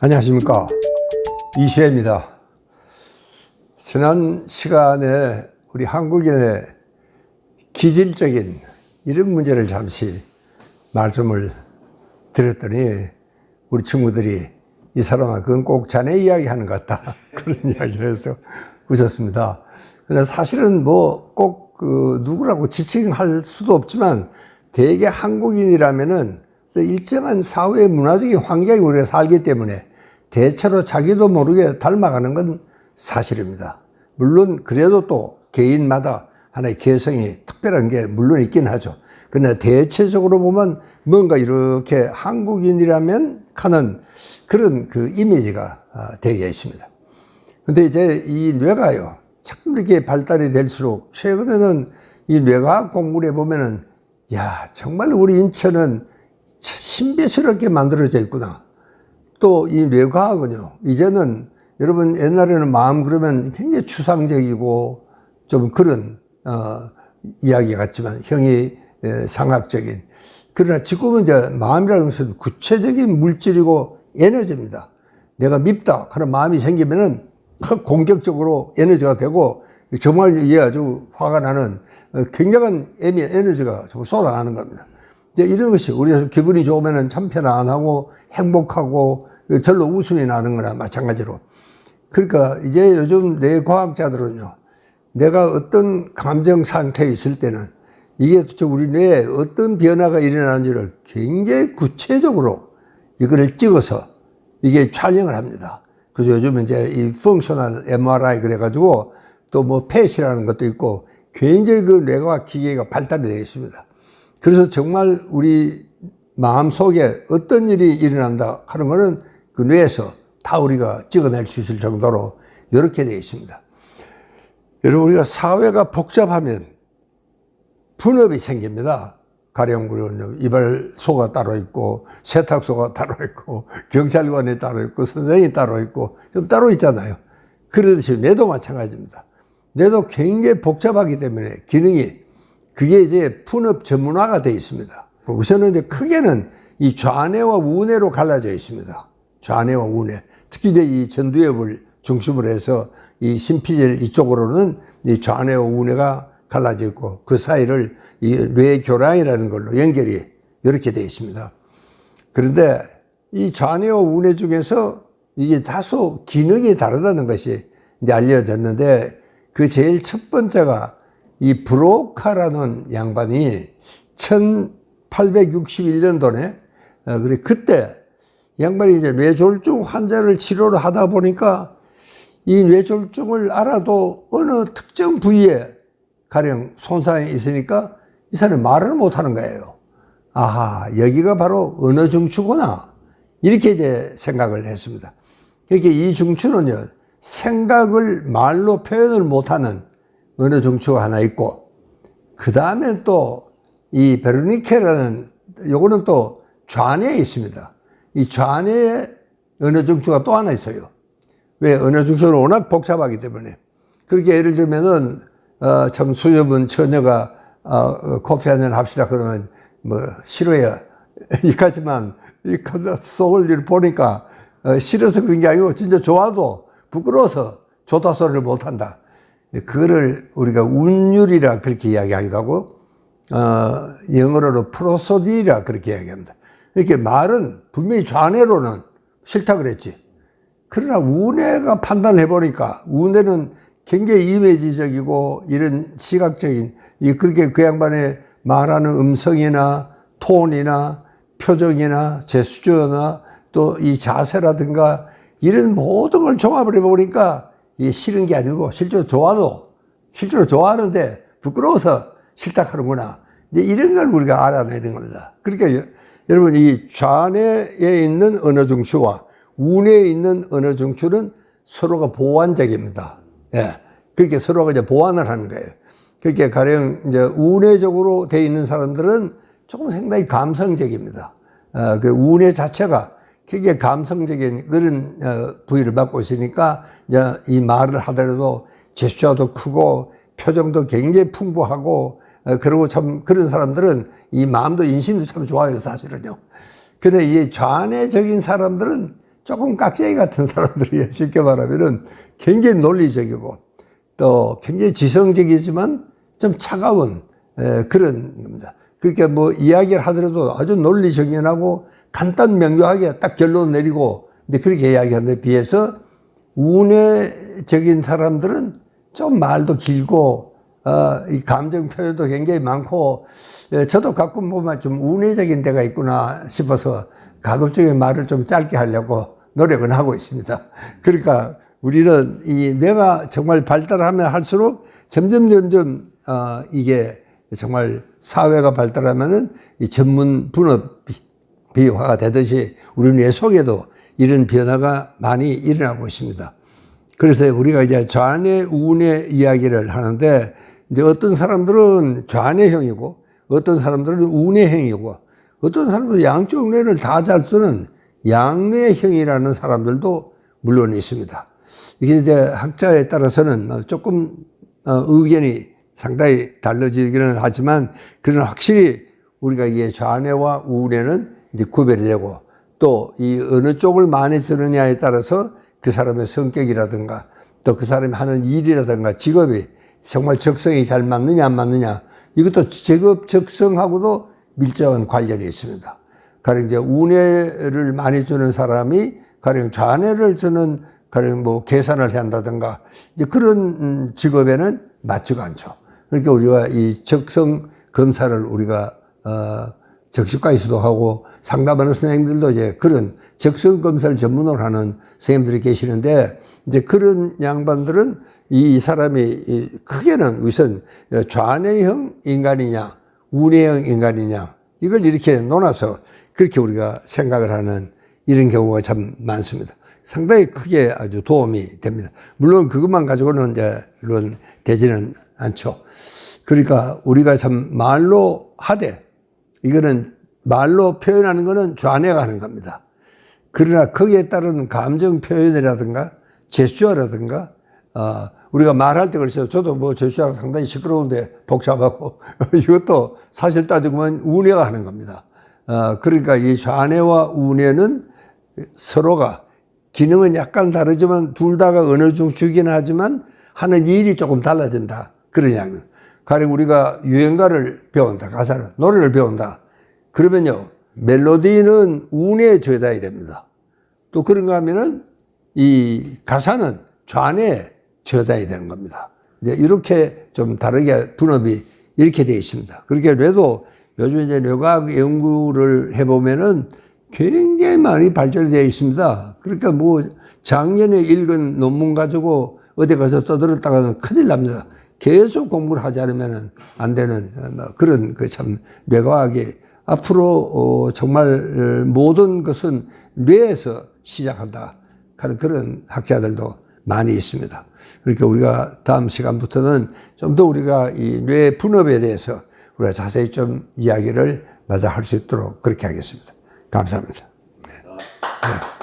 안녕하십니까. 이시혜입니다. 지난 시간에 우리 한국인의 기질적인 이런 문제를 잠시 말씀을 드렸더니 우리 친구들이 이 사람아, 그건 꼭 자네 이야기 하는 것 같다. 그런 이야기를 해서 웃었습니다. 그러나 사실은 뭐 꼭 그 누구라고 지칭할 수도 없지만 대개 한국인이라면은 일정한 사회 문화적인 환경에 우리가 살기 때문에 대체로 자기도 모르게 닮아가는 건 사실입니다. 물론 그래도 또 개인마다 하나의 개성이 특별한 게 물론 있긴 하죠. 그러나 대체적으로 보면 뭔가 이렇게 한국인이라면 하는 그런 그 이미지가 아, 되게 있습니다. 근데 이제 이 뇌가요, 자꾸 이렇게 발달이 될수록 최근에는 이 뇌과학 공부를 해보면은 야, 정말 우리 인체는 신비스럽게 만들어져 있구나. 또 이 뇌과학은요, 이제는 여러분 옛날에는 마음 그러면 굉장히 추상적이고 좀 그런, 어, 이야기 같지만 형이 에, 상학적인. 그러나 지금은 이제 마음이라는 것은 구체적인 물질이고 에너지입니다. 내가 밉다. 그런 마음이 생기면은 확 공격적으로 에너지가 되고 정말 이게 아주 화가 나는 어, 굉장한 에너지가 좀 쏟아나는 겁니다. 이제 이런 것이 우리가 기분이 좋으면 참 편안하고 행복하고 절로 웃음이 나는 거나 마찬가지로. 그러니까 이제 요즘 내 과학자들은요, 내가 어떤 감정 상태에 있을 때는 이게 도대체 우리 뇌에 어떤 변화가 일어나는지를 굉장히 구체적으로 이거를 찍어서 이게 촬영을 합니다. 그래서 요즘 이제 이 펑셔널 MRI 그래가지고 또 뭐 펫이라는 것도 있고 굉장히 그 뇌과학 기계가 발달이 되어 있습니다. 그래서 정말 우리 마음 속에 어떤 일이 일어난다 하는 거는 그 뇌에서 다 우리가 찍어낼 수 있을 정도로 이렇게 되어 있습니다. 여러분, 우리가 사회가 복잡하면 분업이 생깁니다. 가령 이발소가 따로 있고, 세탁소가 따로 있고, 경찰관이 따로 있고, 선생이 따로 있고, 좀 따로 있잖아요. 그러듯이 뇌도 마찬가지입니다. 뇌도 굉장히 복잡하기 때문에 기능이 그게 이제 분업 전문화가 되어 있습니다. 우선은 이제 크게는 이 좌뇌와 우뇌로 갈라져 있습니다. 좌뇌와 우뇌. 특히 이제 이 전두엽을 중심으로 해서 이 심피질 이쪽으로는 이 좌뇌와 우뇌가 갈라져 있고 그 사이를 이 뇌교량이라는 걸로 연결이 이렇게 되어 있습니다. 그런데 이 좌뇌와 우뇌 중에서 이게 다소 기능이 다르다는 것이 이제 알려졌는데 그 제일 첫 번째가 이 브로카라는 양반이 1861년도에 어, 그래 그때 양반이 이제 뇌졸중 환자를 치료를 하다 보니까 이 뇌졸중을 알아도 어느 특정 부위에 가령 손상이 있으니까 이 사람이 말을 못 하는 거예요. 아하, 여기가 바로 언어 중추구나. 이렇게 이제 생각을 했습니다. 그렇게 이 중추는요, 생각을 말로 표현을 못하는 언어 중추가 하나 있고, 그 다음에 또 이 베르니케라는 요거는 또 좌뇌에 있습니다. 이 좌뇌에 언어 중추가 또 하나 있어요. 왜 언어 중추는 워낙 복잡하기 때문에. 그렇게 예를 들면은 어, 참 수줍은 처녀가 어, 어, 커피 한잔 합시다 그러면 뭐 싫어요. 이까지만 이 속을 일 보니까 어, 싫어서 그런 게 아니고 진짜 좋아도 부끄러워서 좋다 소리를 못 한다. 그거를 우리가 운율이라 그렇게 이야기하기도 하고 어, 영어로는 프로소디라 그렇게 이야기합니다. 이렇게 말은 분명히 좌뇌로는 싫다 그랬지. 그러나 우뇌가 판단해 보니까 우뇌는 굉장히 이미지적이고 이런 시각적인 이 그렇게 그 양반의 말하는 음성이나 톤이나 표정이나 제스처나 또 이 자세라든가 이런 모든 걸 종합을 해 보니까 이게 싫은 게 아니고 실제로 좋아도 실제로 좋아하는데 부끄러워서 싫다 하는구나. 이제 이런 걸 우리가 알아내는 겁니다. 그러니까 여- 여러분 이 좌뇌에 있는 언어 중추와 우뇌에 있는 언어 중추는 서로가 보완적입니다. 예. 그렇게 서로가 이제 보완을 하는 거예요. 그렇게 가령 이제 우뇌적으로 돼 있는 사람들은 조금 상당히 감성적입니다. 어, 그 우뇌 자체가 굉장히 감성적인 그런 어, 부위를 맡고 있으니까 이제 이 말을 하더라도 제스처도 크고 표정도 굉장히 풍부하고 어, 그리고 참 그런 사람들은 이 마음도 인심도 참 좋아요 사실은요. 근데 이 좌뇌적인 사람들은 조금 깍쟁이 같은 사람들이 쉽게 말하면은 굉장히 논리적이고 또 굉장히 지성적이지만 좀 차가운 에, 그런 겁니다. 그렇게 뭐 이야기를 하더라도 아주 논리 정연하고 간단 명료하게 딱 결론 내리고 근데 그렇게 이야기하는 데 비해서 운해적인 사람들은 좀 말도 길고 어, 이 감정 표현도 굉장히 많고 예, 저도 가끔 보면 좀 운해적인 데가 있구나 싶어서 가급적인 말을 좀 짧게 하려고 노력은 하고 있습니다. 그러니까 우리는 이 뇌가 정말 발달하면 할수록 점점 점점 어, 이게 정말 사회가 발달하면은 이 전문 분업 비화가 되듯이 우리 뇌 속에도 이런 변화가 많이 일어나고 있습니다. 그래서 우리가 이제 좌뇌 우뇌 이야기를 하는데 이제 어떤 사람들은 좌뇌형이고 어떤 사람들은 우뇌형이고 어떤 사람들은 양쪽 뇌를 다 잘 쓰는 양뇌형이라는 사람들도 물론 있습니다. 이게 이제 학자에 따라서는 조금 어, 의견이 상당히 달라지기는 하지만 그러나 확실히 우리가 이게 좌뇌와 우뇌는 이제 구별이 되고 또 이 어느 쪽을 많이 쓰느냐에 따라서 그 사람의 성격이라든가 또 그 사람이 하는 일이라든가 직업이 정말 적성이 잘 맞느냐 안 맞느냐 이것도 직업 적성하고도 밀접한 관련이 있습니다. 가령 이제 운해를 많이 주는 사람이 가령 좌뇌를 쓰는 가령 뭐 계산을 한다든가 이제 그런 음, 직업에는 맞지가 않죠. 그러니까 우리가 이 적성 검사를 우리가 어 적십과에서도 하고 상담하는 선생님들도 이제 그런 적성 검사를 전문으로 하는 선생님들이 계시는데 이제 그런 양반들은 이 사람이 이 크게는 우선 좌뇌형 인간이냐 우뇌형 인간이냐 이걸 이렇게 논아서 그렇게 우리가 생각을 하는 이런 경우가 참 많습니다. 상당히 크게 아주 도움이 됩니다. 물론 그것만 가지고는 이제 물론 되지는 않죠. 그러니까 우리가 참 말로 하되 이거는 말로 표현하는 거는 좌뇌가 하는 겁니다. 그러나 거기에 따른 감정 표현이라든가 제스처라든가 어, 우리가 말할 때 그렇죠. 저도 뭐 제스처가 상당히 시끄러운데 복잡하고 이것도 사실 따지고 보면 우뇌가 하는 겁니다. 어, 그러니까 이 좌뇌와 우뇌는 서로가 기능은 약간 다르지만 둘 다가 어느 쪽 주긴 하지만 하는 일이 조금 달라진다. 이야기입니다. 가령 우리가 유행가를 배운다. 가사를, 노래를 배운다. 그러면요. 멜로디는 운에 젖어야 됩니다. 또 그런가 하면은 이 가사는 좌뇌에 젖어야 되는 겁니다. 이제 이렇게 좀 다르게 분업이 이렇게 되어 있습니다. 그렇게 뇌도 요즘 이제 뇌과학 연구를 해보면은 굉장히 많이 발전이 되어 있습니다. 그러니까 뭐 작년에 읽은 논문 가지고 어디 가서 떠들었다가는 큰일 납니다. 계속 공부를 하지 않으면 안 되는 뭐 그런 그 참 뇌과학이 앞으로 어 정말 모든 것은 뇌에서 시작한다 하는 그런 학자들도 많이 있습니다. 그러니까 우리가 다음 시간부터는 좀 더 우리가 이 뇌 분업에 대해서 우리가 자세히 좀 이야기를 마저 할 수 있도록 그렇게 하겠습니다. 감사합니다. 네. 네.